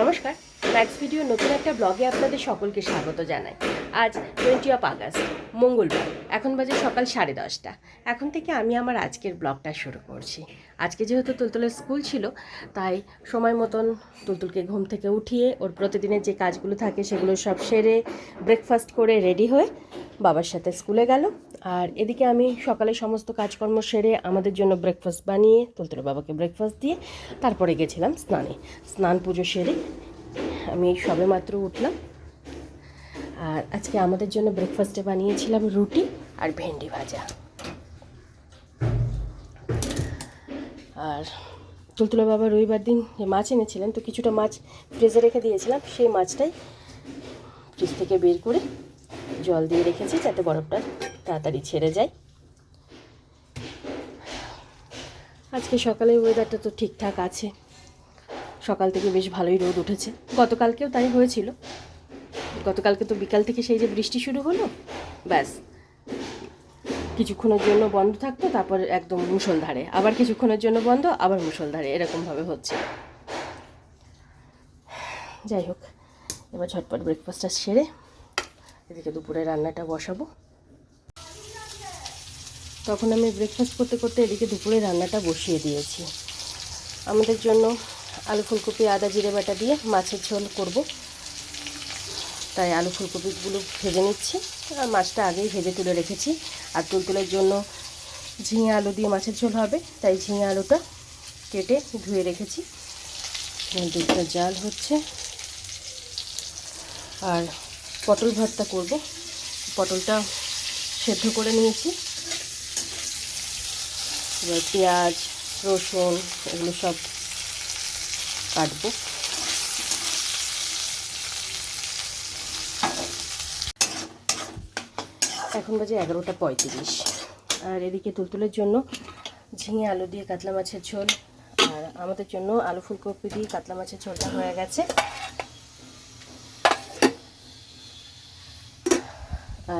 নমস্কার। Max video নতুন একটা ব্লগে আপনাদের সকলকে স্বাগত জানাই। আজ টোয়েন্টি অফ আগস্ট মঙ্গলবার, এখন বাজে সকাল সাড়ে দশটা। এখন থেকে আমি আমার আজকের ব্লগটা শুরু করছি। আজকে যেহেতু তুলতুলের স্কুল ছিল, তাই সময় মতন তুলতুলকে ঘুম থেকে উঠিয়ে ওর প্রতিদিনের যে কাজগুলো থাকে সেগুলো সব সেরে ব্রেকফাস্ট করে রেডি হয়ে বাবার সাথে স্কুলে গেল। আর এদিকে আমি সকালে সমস্ত কাজকর্ম সেরে আমাদের জন্য ব্রেকফাস্ট বানিয়ে তুলতুলের বাবাকে ব্রেকফাস্ট দিয়ে তারপরে গেছিলাম স্নানে। স্নান পুজো সেরে আমি সবে মাত্র উঠলাম। আর আজকে আমাদের জন্য ব্রেকফাস্টে বানিয়েছিলাম রুটি আর ভেন্ডি ভাজা। আর তুলতুলা বাবা রবিবার দিন যে মাছ এনেছিলেন, তো কিছুটা মাছ ফ্রিজে রেখে দিয়েছিলাম। সেই মাছটাই ফ্রিজ থেকে বের করে জল দিয়ে রেখেছি যাতে বরফটা তাড়াতাড়ি ছেড়ে যায় আজকে সকালে ওয়েদারটা তো ঠিকঠাক আছে। সকাল থেকে বেশ ভালোই রোদ উঠেছে। গতকালকেও তাই হয়েছিল। গতকালকে তো বিকাল থেকে সেই যে বৃষ্টি শুরু হলো, ব্যাস। কিছুক্ষণের জন্য বন্ধ থাকতো, তারপর একদম মুষলধারে। আবার কিছুক্ষণের জন্য বন্ধ, আবার মুষলধারে। এরকমভাবে হচ্ছে। যাই হোক, এবার ঝটপট ব্রেকফাস্টটা সেরে এদিকে দুপুরে রান্নাটা বসাবো। তখন আমি ব্রেকফাস্ট করতে করতে এদিকে দুপুরে রান্নাটা বসিয়ে দিয়েছি। আমাদের জন্য আলু ফুলকপি, আদা, জিরে বাটা দিয়ে মাছের ঝোল করব। তাই আলু ফুলকপিগুলো ভেজে নিচ্ছি। আর মাছটা আগেই ভেজে তুলে রেখেছি। আর তুলতুলের জন্য ঝিঙে আলু দিয়ে মাছের ঝোল হবে। তাই ঝিঙে আলুটা কেটে ধুয়ে রেখেছি। দুধটা জাল হচ্ছে। আর পটল ভর্তা করব। পটলটা সেদ্ধ করে নিয়েছি। এবার পেঁয়াজ, রসুন, এগুলো সব কাটবো। এখন বাজে এগারোটা পঁয়ত্রিশ। আর এদিকে তুলতুলের জন্য ঝিঙে আলু দিয়ে কাতলা মাছের ঝোল। আর আমাদের জন্য আলু ফুলকপি দিয়ে কাতলা মাছের ঝোলটা হয়ে গেছে।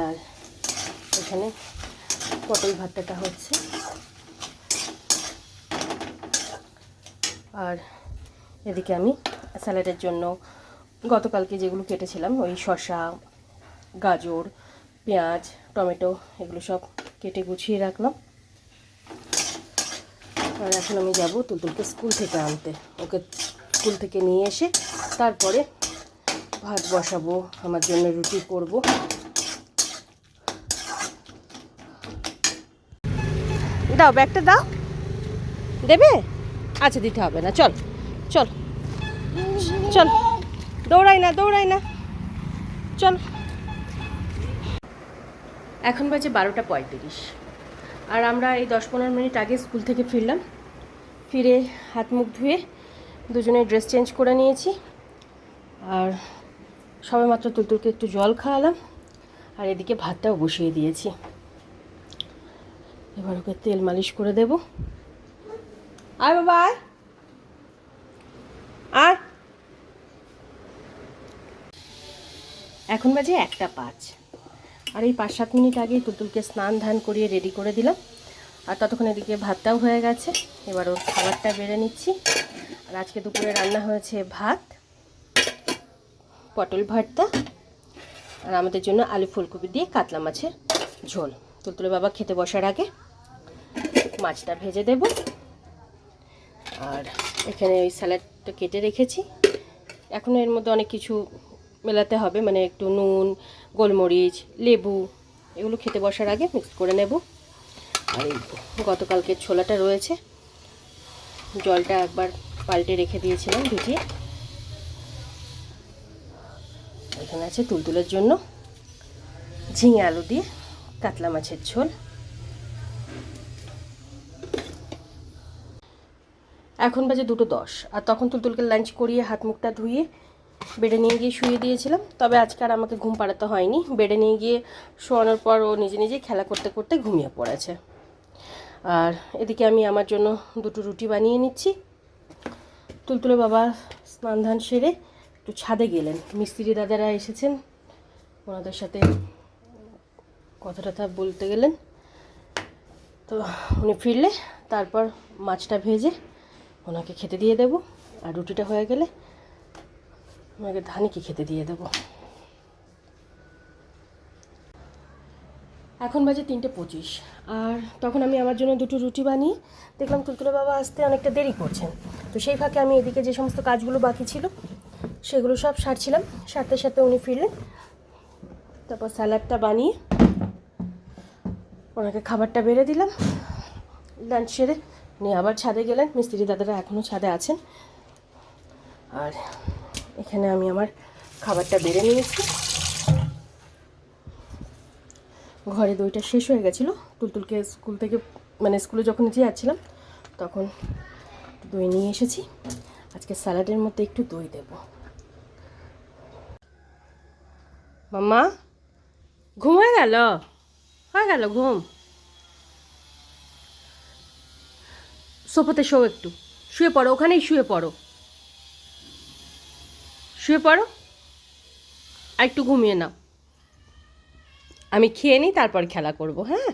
আর এখানে পটল ভাতটা হচ্ছে। আর এদিকে আমি স্যালাডের জন্য গতকালকে যেগুলো কেটেছিলাম, ওই শসা, গাজর, পেঁয়াজ, টমেটো, এগুলো সব কেটে গুছিয়ে রাখলাম। আর এখন আমি যাব তুলতুলকে স্কুল থেকে আনতে। ওকে স্কুল থেকে নিয়ে এসে তারপরে ভাত বসাবো, আমার জন্য রুটি করব। দাও, ব্যাগটা দাও। দেবে? আচ্ছা দিতে হবে না। চল চল চল। দৌড়াই না দৌড়াই না। চল। এখন বাজে বারোটা পঁয়ত্রিশ। আর আমরা এই দশ পনেরো মিনিট আগে স্কুল থেকে ফিরলাম। ফিরে হাত মুখ ধুয়ে দুজনে ড্রেস চেঞ্জ করে নিয়েছি। আর সবে মাত্র তুলতুলকে একটু জল খাওয়ালাম। আর এদিকে ভাতটাও বসিয়ে দিয়েছি। এবার ওকে তেল মালিশ করে দেব। আয় বাবা, আয়। আর এখন বাজে একটা পাঁচ। আর এই পাঁচ সাত মিনিট আগেই তুলতুলকে স্নান ধান করিয়ে রেডি করে দিলাম। আর ততক্ষণ এদিকে ভাতটাও হয়ে গেছে। এবার ওর খাবারটা বেড়ে নিচ্ছি। আর আজকে দুপুরে রান্না হয়েছে ভাত, পটল ভর্তা, আর আমাদের জন্য আলু ফুলকপি দিয়ে কাতলা মাছের ঝোল। তুলতুলে বাবা খেতে বসার আগে মাছটা ভেজে দেব। আর এখানে ওই স্যালাডটা কেটে রেখেছি। এখন এর মধ্যে অনেক কিছু মেলাতে হবে মানে একটু নুন, গোলমরিচ, লেবু, এগুলো খেতে বসার আগে মিক্স করে নেব। আর এই গতকালকে ছোলাটা রয়েছে। জলটা একবার পাল্টে রেখে দিয়েছিলাম ভিজিয়ে। এখানে আছে তুলতুলের জন্য ঝিঙে আলু দিয়ে কাতলা মাছের ঝোল। এখন বাজে দুটো দশ। আর তখন তুলতুলকে লাঞ্চ করিয়ে হাত মুখটা ধুয়ে বেডে নিয়ে গিয়ে শুয়ে দিয়েছিলাম। তবে আজকে আর আমাকে ঘুম পাড়াতে হয়নি। বেডে নিয়ে গিয়ে শোয়ানোর পর ও নিজে নিজে খেলা করতে করতে ঘুমিয়ে পড়েছে। আর এদিকে আমি আমার জন্য দুটো রুটি বানিয়ে নিচ্ছি। তুলতুলে বাবা স্নান ধান সেরে একটু ছাদে গেলেন। মিস্ত্রি দাদারা এসেছেন। ওনাদের সাথে কথা টথা বলতে গেলেন। তো উনি ফিরলে, তারপর মাছটা ভেজে ওনাকে খেতে দিয়ে দেব। আর রুটিটা হয়ে গেলে আমাকে ধানিকে খেতে দিয়ে দেবো। এখন বাজে তিনটে পঁচিশ। আর তখন আমি আমার জন্য দুটো রুটি বানিয়ে দেখলাম তুলতুলে বাবা আসতে অনেকটা দেরি করছেন। তো সেই ফাঁকে আমি এদিকে যে সমস্ত কাজগুলো বাকি ছিল, সেগুলো সব সারছিলাম। সারতে সারতে উনি ফিরলেন। তারপর স্যালাডটা বানিয়ে ওনাকে খাবারটা বেড়ে দিলাম। লাঞ্চ সেরে উনি আবার ছাদে গেলেন? মিস্ত্রি দাদারা এখনও ছাদে আছেন? আর এখানে আমি আমার খাবারটা বেড়ে নিয়েছি। ঘরে দইটা শেষ হয়ে গেছিল। তুলতুলকে স্কুল থেকে মানে স্কুলে যখন যাচ্ছিলাম, তখন দই নিয়ে এসেছি। আজকে স্যালাডের মধ্যে একটু দই দেব। মাম্মা, ঘুম হয়ে গেল? হয়ে গেল ঘুম? সোফাতে শো একটু। শুয়ে পড়ো, ওখানেই শুয়ে পড়ো। শুয়ে পড়ো? আর একটু ঘুমিয়ে নাও। আমি খেয়ে নিই, তারপর খেলা করব হ্যাঁ?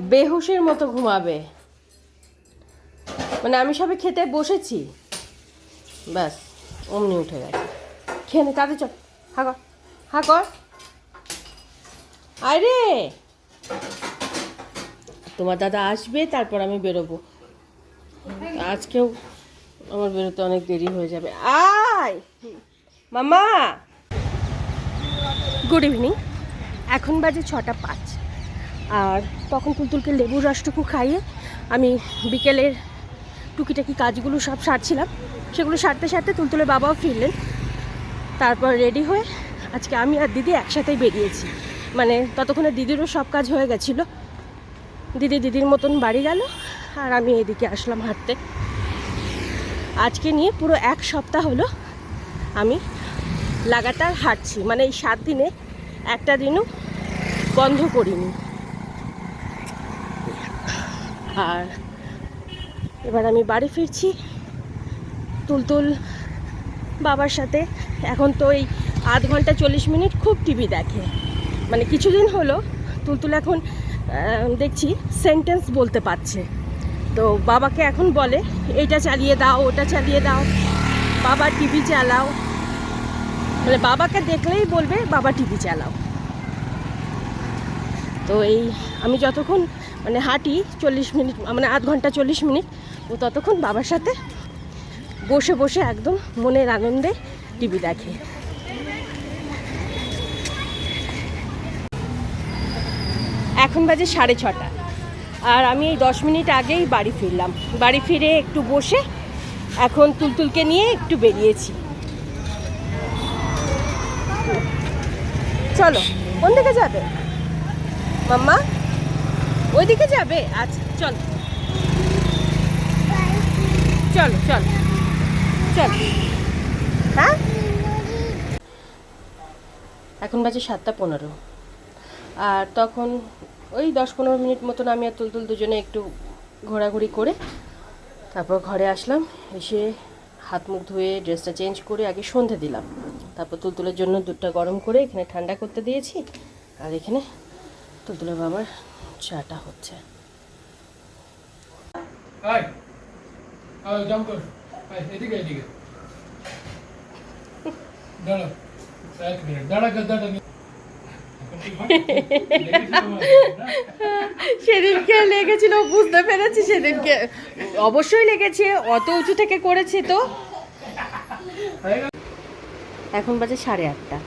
বেহুশের মতো ঘুমাবে। মানে আমি সবে খেতে বসেছি। ব্যাস, অমনি উঠে গেছে। খেয়ে নে তাতে চল। হা কর আরে তোমার দাদা আসবে, তারপর আমি বেরোবো। আজকেও আমার বেরোতে অনেক দেরি হয়ে যাবে। আয়! মামা! গুড ইভিনিং এখন বাজে ছটা পাঁচ। আর তখন তুলতুলকে লেবুর রসটুকু খাইয়ে আমি বিকেলের টুকিটাকি কাজগুলো সব সারছিলাম। সেগুলো সারতে সারতে তুলতুলের বাবাও ফিরলেন। তারপর রেডি হয়ে আজকে আমি আর দিদি একসাথেই বেরিয়েছি। মানে ততক্ষণে দিদিরও সব কাজ হয়ে গেছিল। দিদি দিদির মতন বাড়ি গেল আর আমি এদিকে আসলাম হাঁটতে। আজকে নিয়ে পুরো এক সপ্তাহ হলো আমি লাগাতার হাঁটছি। মানে এই সাত দিনে একটা দিনও বন্ধ করিনি। আর এবার আমি বাড়ি ফিরছি তুলতুল বাবার সাথে। এখন তো এই আধ ঘণ্টা চল্লিশ মিনিট খুব টিভি দেখে। মানে কিছুদিন হলো তুলতুল এখন দেখছি সেন্টেন্স বলতে পারছে। তো বাবাকে এখন বলে, এইটা চালিয়ে দাও, ওটা চালিয়ে দাও। বাবা টিভি চালাও। মানে বাবাকে দেখলেই বলবে, বাবা টিভি চালাও। তো এই আমি যতক্ষণ মানে হাঁটি চল্লিশ মিনিট মানে আধ ঘণ্টা চল্লিশ মিনিট, ও ততক্ষণ বাবার সাথে বসে বসে একদম মনের আনন্দে টিভি দেখে। এখন বাজে সাড়ে ছটা। আর আমি এই দশ মিনিট আগেই বাড়ি ফিরলাম। বাড়ি ফিরে একটু বসে এখন তুলতুলকে নিয়ে একটু বেরিয়েছি। চলো, কোন দিকে যাবে? মাম্মা, ওইদিকে যাবে? আচ্ছা চল। চলো, চল। চল। হ্যাঁ? এখন বাজে সাতটা পনেরো। আর তখন ওই দশ পনেরো মিনিট মতন আমি আর তুলতুল দুজনে একটু ঘোরাঘুরি করে তারপর ঘরে আসলাম, এসে হাত মুখ ধুয়ে ড্রেসটা চেঞ্জ করে আগে সন্ধে দিলাম। তারপর তুলতুলের জন্য দুধটা গরম করে এখানে ঠান্ডা করতে দিয়েছি আর এখানে তুলতুলের বাবার চাটা হচ্ছে। দাঁড়া দাঁড়া। সেদিনকে লেগেছিল, বুঝতে পেরেছি সেদিনকে। অবশ্যই লেগেছে, অত উঁচু থেকে করেছে তো। এখন বাজে সাড়ে আটটা।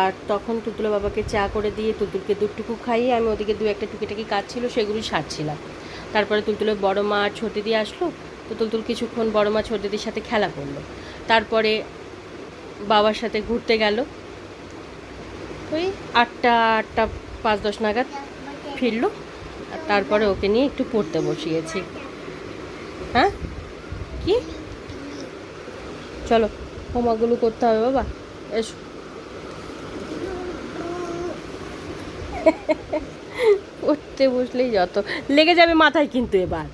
আর তখন তুতুল বাবাকে চা করে দিয়ে তুতুলকে দুধটুকু খাইয়ে আমি ওদিকে দু একটা টুকিটাকি কাজ ছিল, সেগুলি সারছিলাম। তারপরে তুলতুলের বড় মা আর ছোট দিয়ে আসলো, তো তুলতুল কিছুক্ষণ বড় মা ছোট দিদির সাথে খেলা করল। তারপরে বাবার সাথে ঘুরতে গেল ওই আটটা আটটা, পাঁচ, দশ নাগাদ ফিরলো। তারপরে ওকে নিয়ে একটু পড়তে বসিয়েছি। হ্যাঁ? কি? চলো, হোমওয়ার্কগুলো করতে হবে বাবা। এসো। পড়তে বসলেই যত। লেগে যাবে মাথায় কিন্তু এবার।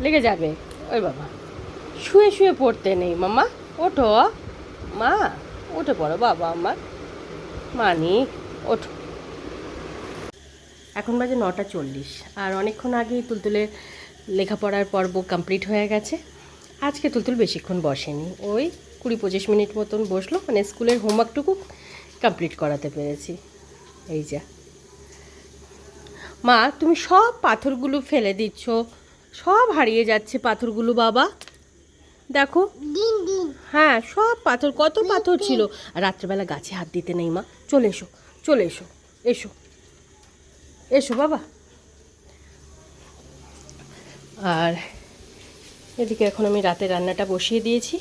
লেগে যাবে। ওই বাবা। শুয়ে শুয়ে পড়তে নেই মামা ওঠো। মা, উঠে পড়ো বাবা আমার। মানিক ওঠো। এখন বাজে নটা চল্লিশ, আর অনেকক্ষণ আগেই তুলতুলের লেখাপড়ার পর্ব কমপ্লিট হয়ে গেছে। আজকে তুলতুল বেশিক্ষণ বসেনি, ওই কুড়ি পঁচিশ মিনিট মতন বসল মানে স্কুলের হোমওয়ার্কটুকু কমপ্লিট করাতে পেরেছি। এই যা। মা, তুমি সব পাথরগুলো ফেলে দিচ্ছ, সব হারিয়ে যাচ্ছে পাথরগুলো, বাবা। দেখো। হ্যাঁ সব পাথর কত পাথর ছিল। আর রাত্রেবেলা গাছে হাত দিতে নেই মা। চলে এসো চলে এসো এসো। এসো বাবা। আর এদিকে এখন আমি রাতে রান্নাটা বসিয়ে দিয়েছি।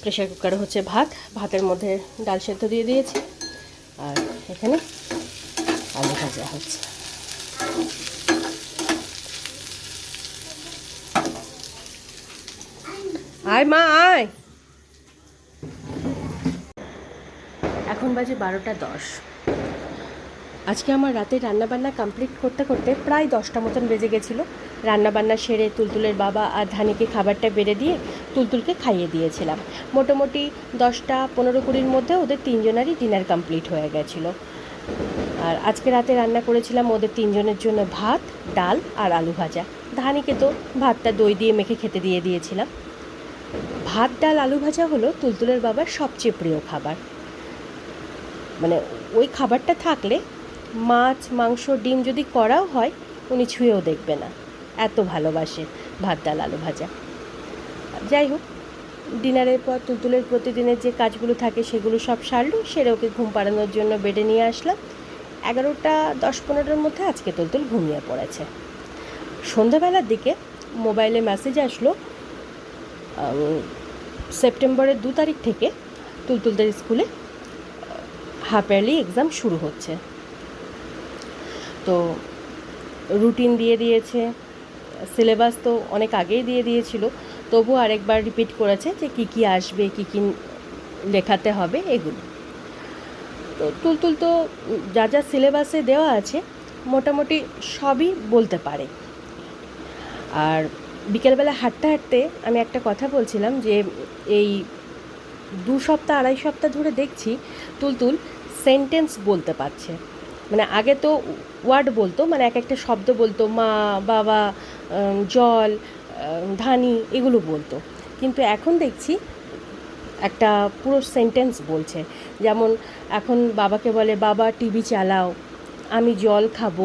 প্রেশার কুকারে হচ্ছে ভাত ভাতের মধ্যে ডাল সেদ্ধ দিয়ে দিয়েছি। আর এখানে আলু ভাজা হচ্ছে। আয় মা, আয়। এখন বাজে বারোটা দশ। আজকে আমার রাতে রান্নাবান্না কমপ্লিট করতে করতে প্রায় দশটা মতন বেজে গেছিল। রান্নাবান্না সেরে তুলতুলের বাবা আর ধানিকে খাবারটা বেড়ে দিয়ে তুলতুলকে খাইয়ে দিয়েছিলাম। মোটামুটি দশটা পনেরো কুড়ির মধ্যে ওদের তিনজনেরই ডিনার কমপ্লিট হয়ে গেছিল। আর আজকে রাতে রান্না করেছিলাম ওদের তিনজনের জন্য ভাত, ডাল আর আলু ভাজা। ধানিকে তো ভাতটা দই দিয়ে মেখে খেতে দিয়ে দিয়েছিলাম। ভাত, ডাল, আলু ভাজা হলো তুলতুলের বাবার সবচেয়ে প্রিয় খাবার। মানে ওই খাবারটা থাকলে মাছ, মাংস, ডিম যদি করাও হয়, উনি ছুঁয়েও দেখবে না। এত ভালোবাসে ভাত, ডাল, আলু ভাজা। যাই হোক, ডিনারের পর তুলতুলের প্রতিদিনের যে কাজগুলো থাকে সেগুলো সব সারলো, সেরে ওকে ঘুম পাড়ানোর জন্য বেডে নিয়ে আসলাম। এগারোটা, দশ, পনেরোর মধ্যে আজকে তুলতুল ঘুমিয়ে পড়েছে। সন্ধ্যাবেলার দিকে মোবাইলে মেসেজ আসলো সেপ্টেম্বরের দু তারিখ থেকে তুলতুলদের স্কুলে হাফ ইয়ারলি এক্সাম শুরু হচ্ছে। তো রুটিন দিয়ে দিয়েছে সিলেবাস তো অনেক আগেই দিয়ে দিয়েছিল তবু আরেকবার রিপিট করেছে যে কী কী আসবে, কী কী লেখাতে হবে, এগুলো। তো তুলতুল তো যা যা সিলেবাসে দেওয়া আছে, মোটামুটি সবই বলতে পারে। আর বিকেলবেলা হাঁটতে হাঁটতে আমি একটা কথা বলছিলাম যে এই দু সপ্তাহ, আড়াই সপ্তাহ ধরে দেখছি তুলতুল সেন্টেন্স বলতে পারছে। মানে আগে তো ওয়ার্ড বলতো মানে এক একটা শব্দ বলতো, মা, বাবা জল ধানি, এগুলো বলতো। কিন্তু এখন দেখছি একটা পুরো সেন্টেন্স বলছে। যেমন এখন বাবাকে বলে, বাবা টিভি চালাও, আমি জল খাব।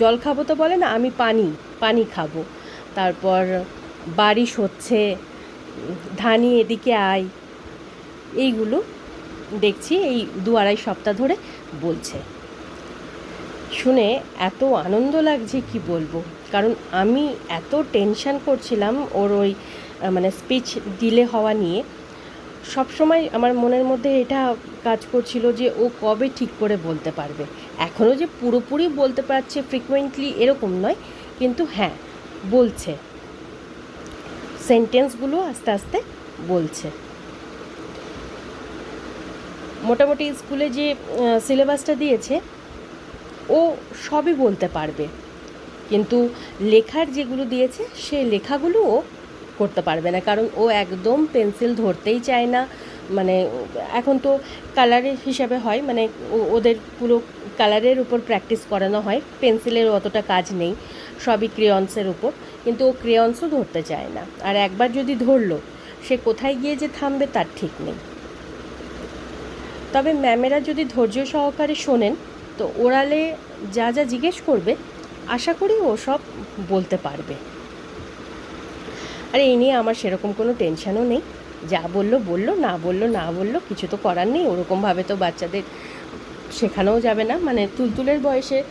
জল খাব তো বলে না, আমি পানি পানি খাব। তারপর বারিশ হচ্ছে, ধানি এদিকে আয়। এইগুলো দেখছি, এই দু আড়াই সপ্তাহ ধরে বলছে। শুনে এত আনন্দ লাগছে, কি বলব? কারণ আমি এত টেনশন করছিলাম ওর ওই মানে স্পিচ ডিলে হওয়া নিয়ে। সব সময় আমার মনের মধ্যে এটা কাজ করছিল যে ও কবে ঠিক করে বলতে পারবে। এখনও যে পুরোপুরি বলতে পারছে ফ্রিকুয়েন্টলি এরকম নয়, কিন্তু হ্যাঁ বলছে। সেন্টেন্সগুলো আস্তে আস্তে বলছে। মোটামুটি স্কুলে যে সিলেবাসটা দিয়েছে, ও সবই বলতে পারবে। কিন্তু লেখার যেগুলো দিয়েছে, সে লেখাগুলো ও করতে পারবে না। কারণ ও একদম পেন্সিল ধরতেই চায় না। মানে এখন তো কালারের হিসাবে হয়। মানে ওদের পুরো কালারের উপর প্র্যাকটিস করানো হয়। পেন্সিলের অতটা কাজ নেই। সবই ক্রেয়ন্সের উপর, কিন্তু ও ক্রেয়ন্সও ধরতে চায় না। আর একবার যদি ধরলো, সে কোথায় গিয়ে যে থামবে তার ঠিক নেই। তবে ম্যামেরা যদি ধৈর্য সহকারে শোনেন, তো ওরালে যা যা জিজ্ঞেস করবে, আশা করি ও সব বলতে পারবে। আর এই নিয়ে আমার সেরকম কোনো টেনশনও নেই। যা বলল বলল, না বলল না বলল, কিছু তো করার নেই। ওরকমভাবে তো বাচ্চাদের শেখানোও যাবে না। মানে তুলতুলের বয়সে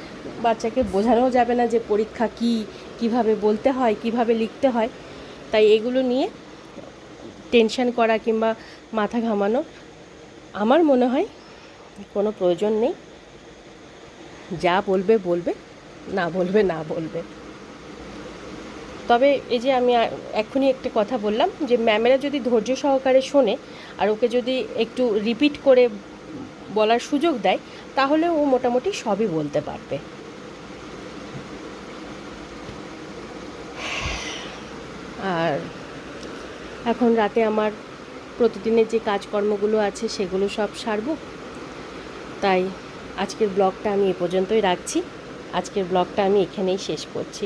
বাচ্চাকে বোঝানো যাবে না যে পরীক্ষা কি, কীভাবে বলতে হয়, কীভাবে লিখতে হয়। তাই এগুলো নিয়ে টেনশন করা কিংবা মাথা ঘামানো আমার মনে হয় কোনো প্রয়োজন নেই। যা বলবে বলবে, না বলবে না বলবে। তবে এই যে আমি এক্ষুনি একটা কথা বললাম যে ম্যামেরা যদি ধৈর্য সহকারে শোনে আর ওকে যদি একটু রিপিট করে বলার সুযোগ দেয়, তাহলে ও মোটামুটি সবই বলতে পারবে। আর এখন রাতে আমার প্রতিদিনের যে কাজকর্মগুলো আছে, সেগুলো সব সারবো। তাই আজকের ব্লগটা আমি এ পর্যন্তই রাখছি। আজকের ব্লগটা আমি এখানেই শেষ করছি।